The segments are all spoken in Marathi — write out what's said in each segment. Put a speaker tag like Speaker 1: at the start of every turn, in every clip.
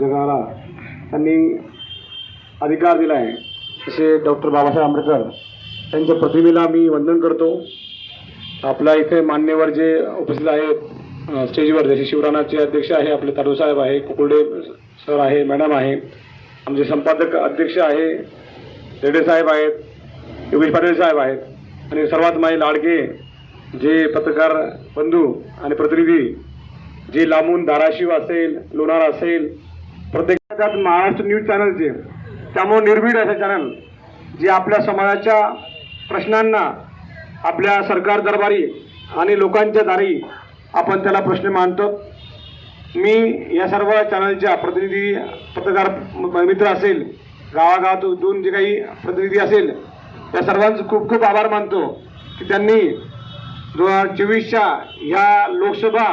Speaker 1: जगाला त्यांनी अधिकार दिला आहे जसे डॉक्टर बाबासाहेब आंबेडकर त्यांच्या प्रतिमेला मी वंदन करतो. आपल्या इथे मान्यवर जे उपस्थित आहेत स्टेजवर जसे शिवरानाचे अध्यक्ष आहे आपले ताडू साहेब आहे कुकुर्डे सर आहे मॅडम आहे आमचे संपादक अध्यक्ष आहे रेडे साहेब आहेत योगेश पाटील साहेब आहेत आणि सर्वात माझे लाडके जे पत्रकार बंधू आणि प्रतिनिधी जे लांबून धाराशिव असेल लोणार असेल प्रत्येकाच्यात महाराष्ट्र न्यूज चॅनलचे त्यामुळे निर्भीड असं चॅनल जे आपल्या समाजाच्या प्रश्नांना आपल्या सरकार दरबारी आणि लोकांच्या दारी आपण त्याला प्रश्न मांडतो. मी या सर्व चॅनलच्या प्रतिनिधी पत्रकार म- मित्र असेल गावागावातून जे काही प्रतिनिधी असेल त्या सर्वांचं खूप खूप आभार मानतो की त्यांनी दोन हजार चोवीसच्या ह्या लोकसभा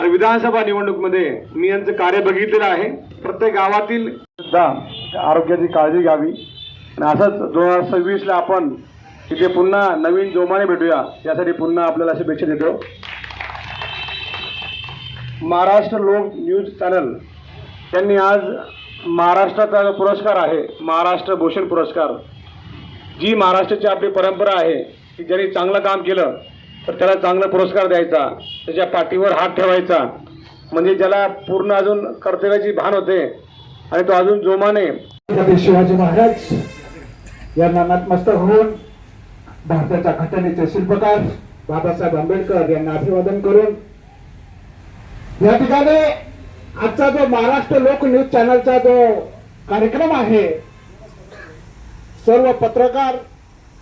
Speaker 1: आणि विधानसभा निवडणूकमध्ये मी यांचं कार्य बघितलेलं आहे. प्रत्येक गावातील सुद्धा आरोग्याची काळजी घ्यावी. आणि असंच दोन हजार सव्वीसला आपण तिथे पुन्हा नवीन जोमाने भेटूया. यासाठी पुन्हा आपल्याला शुभेच्छा देतो. महाराष्ट्र लोक न्यूज चॅनल त्यांनी आज महाराष्ट्राचा जो पुरस्कार आहे महाराष्ट्र भूषण पुरस्कार जी महाराष्ट्राची आपली परंपरा आहे की ज्यांनी चांगलं काम केलं तर त्याला चांगला पुरस्कार द्यायचा. त्याच्या पाठीवर हात ठेवायचा. म्हणजे ज्याला पूर्ण अजून कर्तव्याची भान होते आणि तो अजून जोमाने.
Speaker 2: शिवाजी महाराज यांना नतमस्तक होऊन भारताच्या घटनेचे शिल्पकार बाबासाहेब आंबेडकर यांना अभिवादन करून या ठिकाणी आजचा जो महाराष्ट्र लोक न्यूज चॅनलचा जो कार्यक्रम आहे सर्व पत्रकार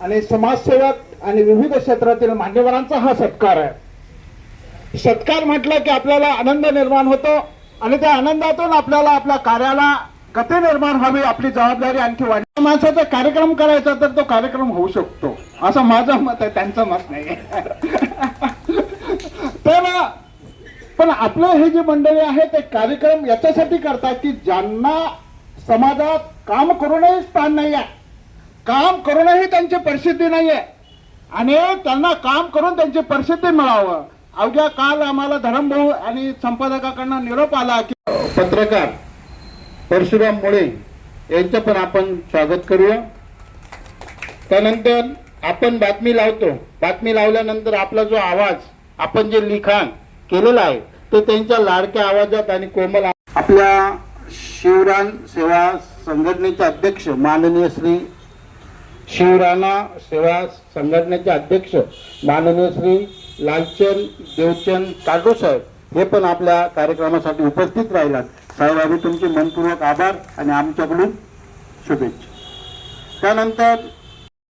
Speaker 2: आणि समाजसेवक आणि विविध क्षेत्रातील मान्यवरांचा हा सत्कार आहे. सत्कार म्हटलं की आपल्याला आनंद निर्माण होतो आणि त्या आनंदातून आपल्याला आपल्या कार्याला गती निर्माण व्हावी आपली जबाबदारी आणखी वाढली माणसाचा कार्यक्रम करायचा तर तो कार्यक्रम होऊ शकतो. असं माझं मत आहे त्यांचं मत नाही. तर पण आपलं हे जे मंडळी आहे ते कार्यक्रम याच्यासाठी करतात की ज्यांना समाजात काम करूनही स्थान नाही आहे. काम करूनही त्यांची परिस्थिती नाहीये. आणि त्यांना काम करून त्यांची परिस्थिती मिळावं. अवघ्या काल आम्हाला धरमभाऊ आणि संपादकाकडनं निरोप आला की पत्रकार परशुराम मुळे यांचं पण आपण स्वागत करूया. त्यानंतर आपण बातमी लावतो. बातमी लावल्यानंतर आपला जो आवाज आपण जे लिखाण केलेलं आहे ते त्यांच्या लाडक्या आवाजात आणि कोमल आपल्या शिवरान सेवा संघटनेचे अध्यक्ष माननीय श्री शिवराणा सेवा संघटनेचे अध्यक्ष माननीय श्री लालचंद देवचंद काटो साहेब हे पण आपल्या कार्यक्रमासाठी उपस्थित राहिलात. साहेब आम्ही तुमचे मनपूर्वक आभार आणि आमच्याकडून शुभेच्छा. त्यानंतर